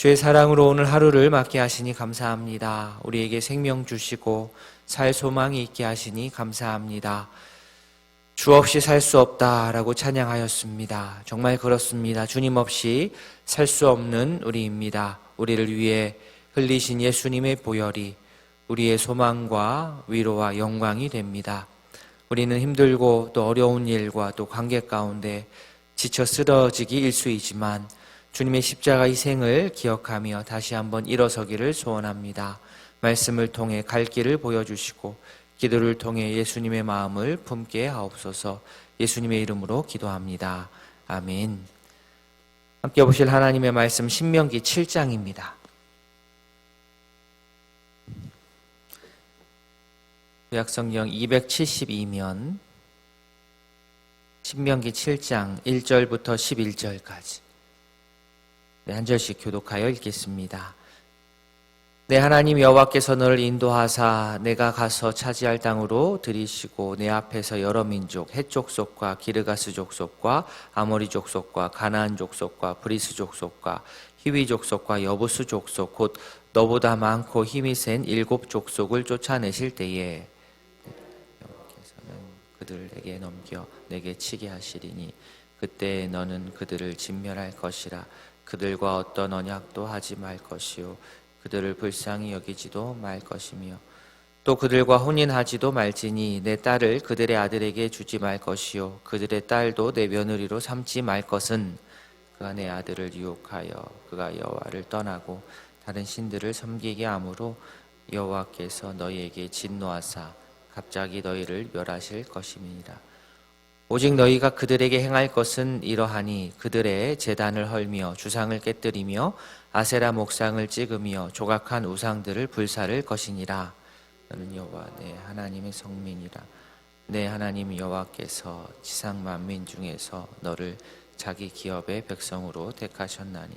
주의 사랑으로 오늘 하루를 맞게 하시니 감사합니다. 우리에게 생명 주시고 살 소망이 있게 하시니 감사합니다. 주 없이 살 수 없다라고 찬양하였습니다. 정말 그렇습니다. 주님 없이 살 수 없는 우리입니다. 우리를 위해 흘리신 예수님의 보혈이 우리의 소망과 위로와 영광이 됩니다. 우리는 힘들고 또 어려운 일과 또 관계 가운데 지쳐 쓰러지기 일수이지만 주님의 십자가 희생을 기억하며 다시 한번 일어서기를 소원합니다. 말씀을 통해 갈 길을 보여주시고 기도를 통해 예수님의 마음을 품게 하옵소서 예수님의 이름으로 기도합니다. 아멘. 함께 보실 하나님의 말씀 신명기 7장입니다. 구약성경 272면 신명기 7장 1절부터 11절까지 네, 한 절씩 교독하여 읽겠습니다. 내 하나님 여호와께서 너를 인도하사 내가 가서 차지할 땅으로 들이시고 내 앞에서 여러 민족 헷 족속과 기르가스 족속과 아모리 족속과 가나안 족속과 브리스 족속과 히위 족속과 여부스 족속 곧 너보다 많고 힘이 센 일곱 족속을 쫓아내실 때에 여호와께서는 그들에게 넘겨 내게 치게 하시리니 그때 너는 그들을 진멸할 것이라 그들과 어떤 언약도 하지 말 것이요. 그들을 불쌍히 여기지도 말 것이며 또 그들과 혼인하지도 말지니 내 딸을 그들의 아들에게 주지 말 것이요. 그들의 딸도 내 며느리로 삼지 말 것은 그가 내 아들을 유혹하여 그가 여호와를 떠나고 다른 신들을 섬기게 하므로 여호와께서 너희에게 진노하사 갑자기 너희를 멸하실 것임이니라 오직 너희가 그들에게 행할 것은 이러하니 그들의 재단을 헐며 주상을 깨뜨리며 아세라 목상을 찍으며 조각한 우상들을 불사를 것이니라. 너는 여호와 내 하나님의 성민이라. 내 하나님 여호와께서 지상 만민 중에서 너를 자기 기업의 백성으로 택하셨나니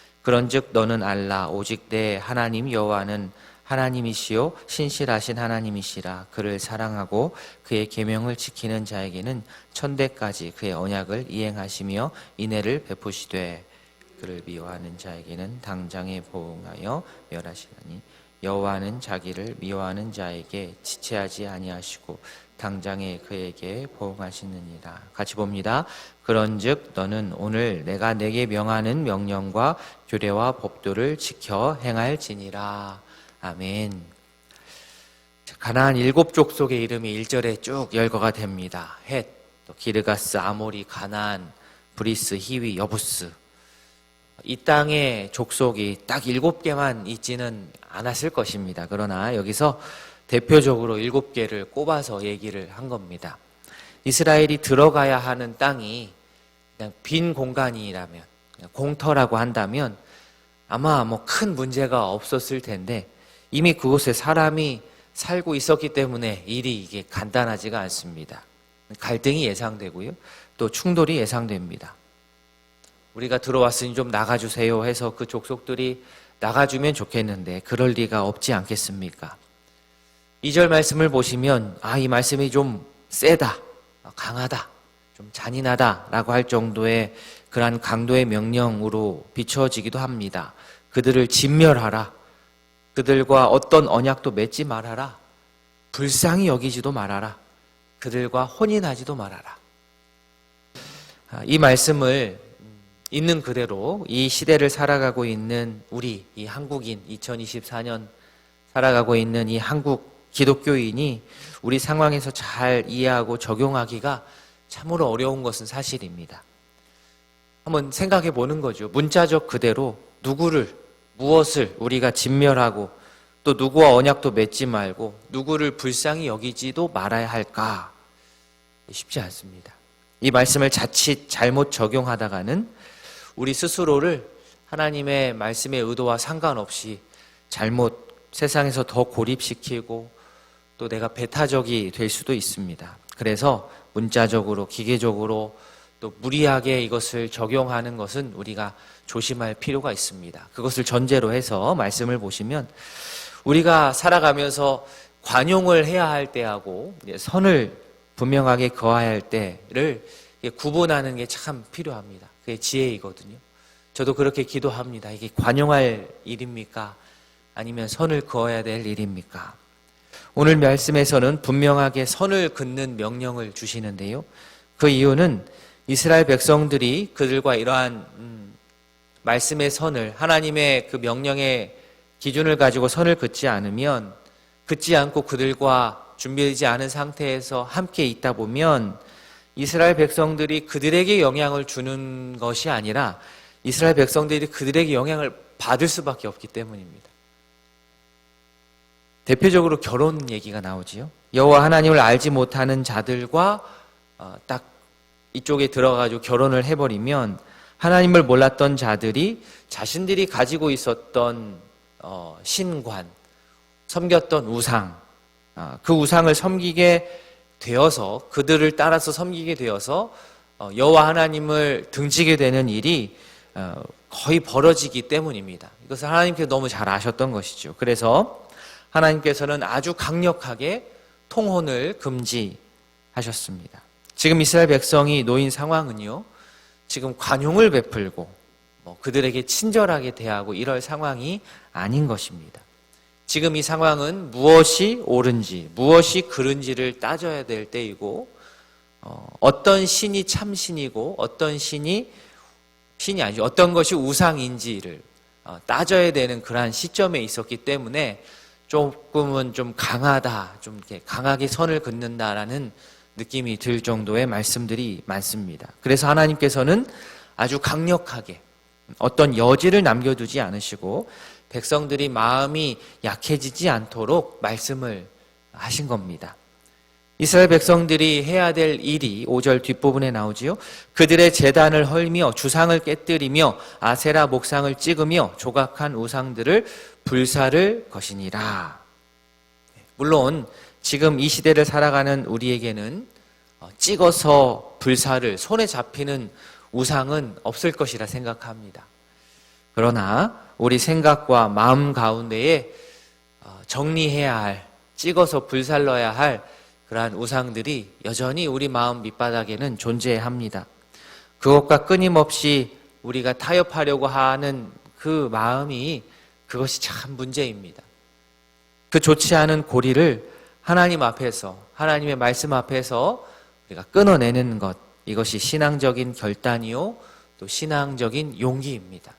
그런즉 너는 알라 오직 내 하나님 여호와는 하나님이시요 신실하신 하나님이시라. 그를 사랑하고 그의 계명을 지키는 자에게는 천대까지 그의 언약을 이행하시며 인애를 베푸시되 그를 미워하는 자에게는 당장에 보응하여 멸하시나니 여호와는 자기를 미워하는 자에게 지체하지 아니하시고 당장에 그에게 보응하시느니라. 같이 봅니다. 그런즉 너는 오늘 내가 내게 명하는 명령과 규례와 법도를 지켜 행할지니라. 아멘. 가나안 일곱 족속의 이름이 1절에 쭉 열거가 됩니다. 헷, 또 기르가스, 아모리, 가나안, 브리스, 히위, 여부스. 이 땅의 족속이 딱 일곱 개만 있지는 않았을 것입니다. 그러나 여기서 대표적으로 일곱 개를 꼽아서 얘기를 한 겁니다. 이스라엘이 들어가야 하는 땅이 그냥 빈 공간이라면, 그냥 공터라고 한다면 아마 뭐 큰 문제가 없었을 텐데 이미 그곳에 사람이 살고 있었기 때문에 일이 이게 간단하지가 않습니다. 갈등이 예상되고요. 또 충돌이 예상됩니다. 우리가 들어왔으니 좀 나가주세요 해서 그 족속들이 나가주면 좋겠는데 그럴 리가 없지 않겠습니까? 2절 말씀을 보시면 아, 이 말씀이 좀 세다, 강하다, 좀 잔인하다라고 할 정도의 그러한 강도의 명령으로 비춰지기도 합니다. 그들을 진멸하라. 그들과 어떤 언약도 맺지 말아라. 불쌍히 여기지도 말아라. 그들과 혼인하지도 말아라. 아, 이 말씀을 있는 그대로 이 시대를 살아가고 있는 우리, 이 한국인, 2024년 살아가고 있는 이 한국 기독교인이 우리 상황에서 잘 이해하고 적용하기가 참으로 어려운 것은 사실입니다. 한번 생각해 보는 거죠. 문자적 그대로 누구를, 무엇을 우리가 진멸하고 또 누구와 언약도 맺지 말고 누구를 불쌍히 여기지도 말아야 할까? 쉽지 않습니다. 이 말씀을 자칫 잘못 적용하다가는 우리 스스로를 하나님의 말씀의 의도와 상관없이 잘못 세상에서 더 고립시키고 또 내가 배타적이 될 수도 있습니다. 그래서 문자적으로 기계적으로 또 무리하게 이것을 적용하는 것은 우리가 조심할 필요가 있습니다. 그것을 전제로 해서 말씀을 보시면 우리가 살아가면서 관용을 해야 할 때하고 선을 분명하게 거해야 할 때를 구분하는 게 참 필요합니다. 그게 지혜이거든요. 저도 그렇게 기도합니다. 이게 관용할 일입니까? 아니면 선을 그어야 될 일입니까? 오늘 말씀에서는 분명하게 선을 긋는 명령을 주시는데요. 그 이유는 이스라엘 백성들이 그들과 이러한 음, 말씀의 선을 하나님의 그 명령의 기준을 가지고 선을 긋지 않으면 긋지 않고 그들과 준비되지 않은 상태에서 함께 있다 보면 이스라엘 백성들이 그들에게 영향을 주는 것이 아니라 이스라엘 백성들이 그들에게 영향을 받을 수밖에 없기 때문입니다. 대표적으로 결혼 얘기가 나오지요. 여호와 하나님을 알지 못하는 자들과 어, 딱 이쪽에 들어가지고 결혼을 해버리면 하나님을 몰랐던 자들이 자신들이 가지고 있었던 어, 신관, 섬겼던 우상, 아, 그 우상을 섬기게 되어서 그들을 따라서 섬기게 되어서 어, 여호와 하나님을 등지게 되는 일이 어, 거의 벌어지기 때문입니다. 이것을 하나님께서 너무 잘 아셨던 것이죠. 그래서 하나님께서는 아주 강력하게 통혼을 금지하셨습니다. 지금 이스라엘 백성이 놓인 상황은요, 지금 관용을 베풀고 뭐 그들에게 친절하게 대하고 이럴 상황이 아닌 것입니다. 지금 이 상황은 무엇이 옳은지, 무엇이 그른지를 따져야 될 때이고, 어, 떤 신이 참신이고, 어떤 신이 신이 아니죠. 어떤 것이 우상인지를 어, 따져야 되는 그러한 시점에 있었기 때문에 조금은 좀 강하다, 좀 이렇게 강하게 선을 긋는다라는 느낌이 들 정도의 말씀들이 많습니다. 그래서 하나님께서는 아주 강력하게 어떤 여지를 남겨두지 않으시고 백성들이 마음이 약해지지 않도록 말씀을 하신 겁니다. 이스라엘 백성들이 해야 될 일이 5절 뒷부분에 나오지요. 그들의 재단을 헐며 주상을 깨뜨리며 아세라 목상을 찍으며 조각한 우상들을 불사를 것이니라. 물론 지금 이 시대를 살아가는 우리에게는 어, 찍어서 불사를 손에 잡히는 우상은 없을 것이라 생각합니다. 그러나 우리 생각과 마음 가운데에 어, 정리해야 할, 찍어서 불살러야 할 그러한 우상들이 여전히 우리 마음 밑바닥에는 존재합니다. 그것과 끊임없이 우리가 타협하려고 하는 그 마음이 그것이 참 문제입니다. 그 좋지 않은 고리를 하나님 앞에서, 하나님의 말씀 앞에서 우리가 끊어내는 것, 이것이 신앙적인 결단이요, 또 신앙적인 용기입니다.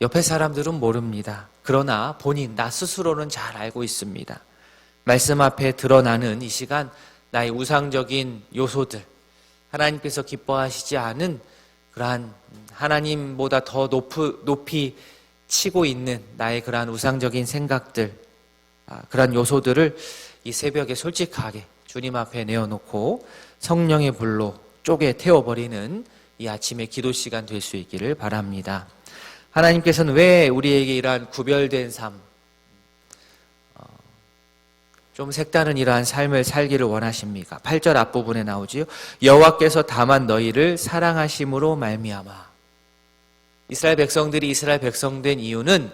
옆에 사람들은 모릅니다. 그러나 본인, 나 스스로는 잘 알고 있습니다. 말씀 앞에 드러나는 이 시간 나의 우상적인 요소들, 하나님께서 기뻐하시지 않은 그러한 하나님보다 더 높이, 높이 치고 있는 나의 그러한 우상적인 생각들, 아, 그러한 요소들을 이 새벽에 솔직하게 주님 앞에 내어놓고 성령의 불로 쪼개 태워버리는 이 아침의 기도 시간 될 수 있기를 바랍니다. 하나님께서는 왜 우리에게 이러한 구별된 삶, 좀 색다른 이러한 삶을 살기를 원하십니까? 8절 앞부분에 나오지요. 여호와께서 다만 너희를 사랑하심으로 말미암아. 이스라엘 백성들이 이스라엘 백성 된 이유는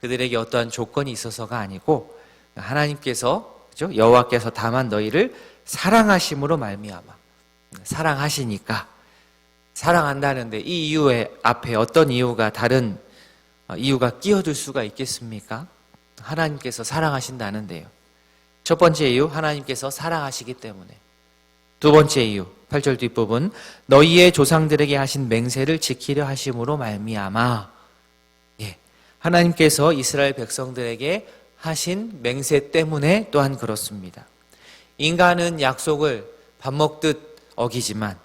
그들에게 어떠한 조건이 있어서가 아니고 하나님께서 그죠? 여호와께서 다만 너희를 사랑하심으로 말미암아. 사랑하시니까 사랑한다는데 이 이유에 앞에 어떤 이유가 다른 이유가 끼어들 수가 있겠습니까? 하나님께서 사랑하신다는데요. 첫 번째 이유, 하나님께서 사랑하시기 때문에. 두 번째 이유, 8절 뒷부분, 너희의 조상들에게 하신 맹세를 지키려 하심으로 말미암아. 예. 하나님께서 이스라엘 백성들에게 하신 맹세 때문에 또한 그렇습니다. 인간은 약속을 밥 먹듯 어기지만,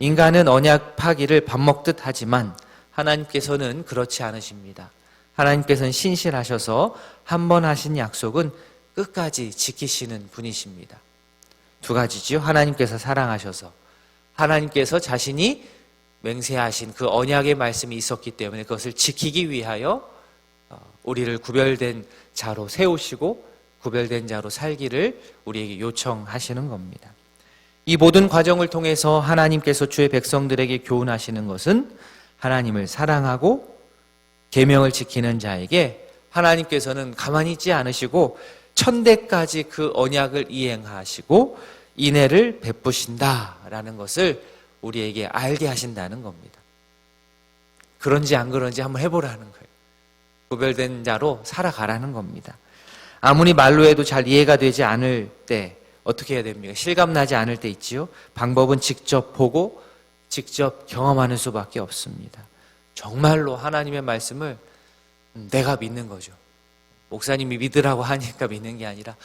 인간은 언약 파기를 밥 먹듯 하지만, 하나님께서는 그렇지 않으십니다. 하나님께서는 신실하셔서 한 번 하신 약속은 끝까지 지키시는 분이십니다. 두 가지지요. 하나님께서 사랑하셔서 하나님께서 자신이 맹세하신 그 언약의 말씀이 있었기 때문에 그것을 지키기 위하여 어, 우리를 구별된 자로 세우시고 구별된 자로 살기를 우리에게 요청하시는 겁니다. 이 모든 과정을 통해서 하나님께서 주의 백성들에게 교훈하시는 것은 하나님을 사랑하고 계명을 지키는 자에게 하나님께서는 가만히 있지 않으시고 천대까지 그 언약을 이행하시고 인애를 베푸신다라는 것을 우리에게 알게 하신다는 겁니다. 그런지 안 그런지 한번 해보라는 거예요. 구별된 자로 살아가라는 겁니다. 아무리 말로 해도 잘 이해가 되지 않을 때 어떻게 해야 됩니까? 실감나지 않을 때 있지요. 방법은 직접 보고 직접 경험하는 수밖에 없습니다. 정말로 하나님의 말씀을 내가 믿는 거죠. 목사님이 믿으라고 하니까 믿는 게 아니라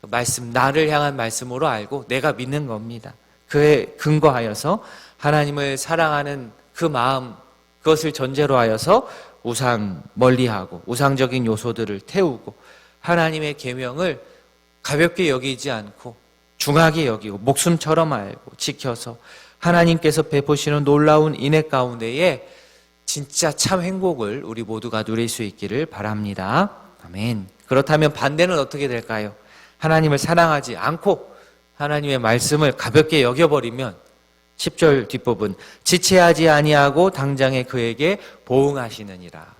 그 말씀 나를 향한 말씀으로 알고 내가 믿는 겁니다. 그에 근거하여서 하나님을 사랑하는 그 마음 그것을 전제로 하여서 우상 멀리하고 우상적인 요소들을 태우고 하나님의 계명을 가볍게 여기지 않고 중하게 여기고 목숨처럼 알고 지켜서 하나님께서 베푸시는 놀라운 인애 가운데에 진짜 참 행복을 우리 모두가 누릴 수 있기를 바랍니다. 아멘. 그렇다면 반대는 어떻게 될까요? 하나님을 사랑하지 않고 하나님의 말씀을 가볍게 여겨버리면 10절 뒷부분 지체하지 아니하고 당장에 그에게 보응하시느니라.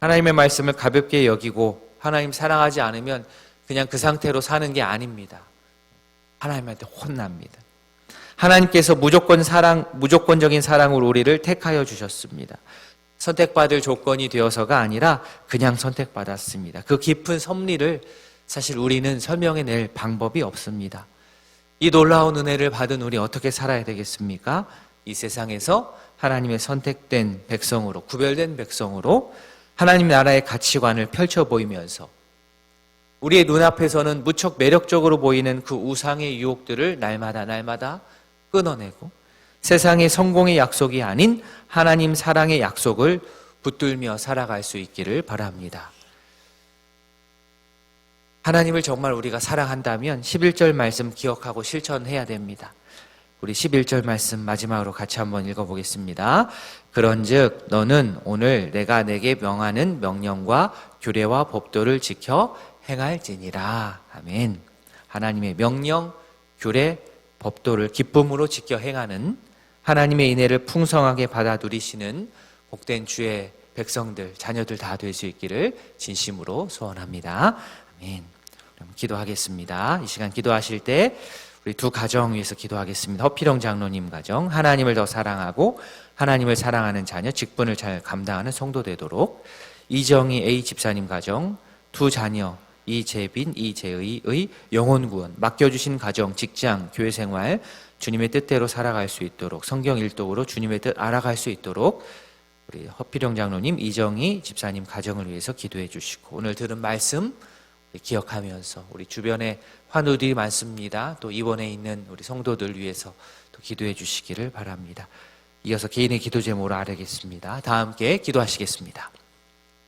하나님의 말씀을 가볍게 여기고 하나님 사랑하지 않으면 그냥 그 상태로 사는 게 아닙니다. 하나님한테 혼납니다. 하나님께서 무조건 사랑, 무조건적인 사랑으로 우리를 택하여 주셨습니다. 선택받을 조건이 되어서가 아니라 그냥 선택받았습니다. 그 깊은 섭리를 사실 우리는 설명해 낼 방법이 없습니다. 이 놀라운 은혜를 받은 우리 어떻게 살아야 되겠습니까? 이 세상에서 하나님의 선택된 백성으로, 구별된 백성으로 하나님 나라의 가치관을 펼쳐 보이면서 우리의 눈앞에서는 무척 매력적으로 보이는 그 우상의 유혹들을 날마다 날마다 끊어내고 세상의 성공의 약속이 아닌 하나님 사랑의 약속을 붙들며 살아갈 수 있기를 바랍니다. 하나님을 정말 우리가 사랑한다면 11절 말씀 기억하고 실천해야 됩니다. 우리 11절 말씀 마지막으로 같이 한번 읽어보겠습니다. 그런즉 너는 오늘 내가 내게 명하는 명령과 규례와 법도를 지켜 행할지니라. 아멘. 하나님의 명령, 규례, 법도를 기쁨으로 지켜 행하는 하나님의 인애를 풍성하게 받아 누리시는 복된 주의 백성들, 자녀들 다 될 수 있기를 진심으로 소원합니다. 아멘. 그럼 기도하겠습니다. 이 시간 기도하실 때 우리 두 가정 위해서 기도하겠습니다. 허피령 장로님 가정, 하나님을 더 사랑하고 하나님을 사랑하는 자녀, 직분을 잘 감당하는 성도 되도록 이정희 A 집사님 가정, 두 자녀 이재빈, 이재의의 영혼 구원, 맡겨주신 가정, 직장, 교회 생활 주님의 뜻대로 살아갈 수 있도록 성경 일독으로 주님의 뜻 알아갈 수 있도록 우리 허피령 장로님, 이정희 집사님 가정을 위해서 기도해 주시고 오늘 들은 말씀 기억하면서 우리 주변에 환우들이 많습니다. 또 입원해 있는 우리 성도들 위해서 또 기도해 주시기를 바랍니다. 이어서 개인의 기도 제목으로 아뢰겠습니다. 다 함께 기도하시겠습니다.